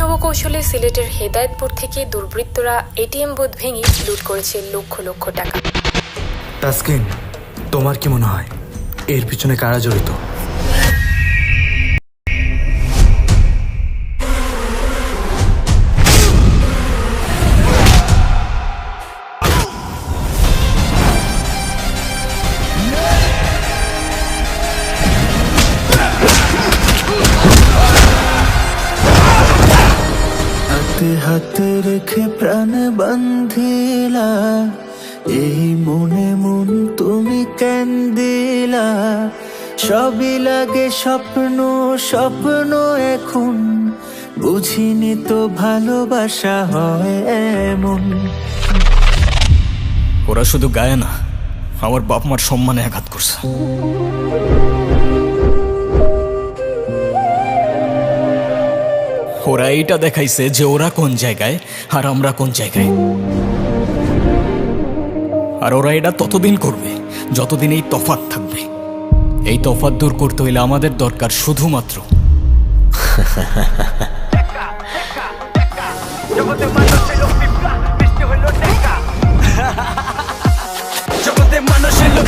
অভিনব কৌশলে সিলেটের হেদায়তপুর থেকে দুর্বৃত্তরা এটিএম বুথ ভেঙে লুট করেছে লক্ষ লক্ষ টাকা। তাসকিন, তোমার কি মনে হয়? এর পিছনে কারা জড়িত? হাতে হাতে রেখে প্রাণ বান্ধিলা, এই মনে মন তুমি কেন দিলা? সবই লাগে স্বপ্ন স্বপ্ন এখন, বুঝিনি তো ভালোবাসা হয় এমন। ওরা শুধু গায়ে না, আমার বাপ মার সম্মানে আঘাত করছে। ওরা এইটা দেখাইছে যে ওরা কোন জায়গায় আর আমরা কোন জায়গায়। আর ওরা এটা ততদিন করবে, যতদিন এই তফাত থাকবে। এই তফাত দূর করতে হইলে আমাদের দরকার শুধুমাত্র মানুষের লোক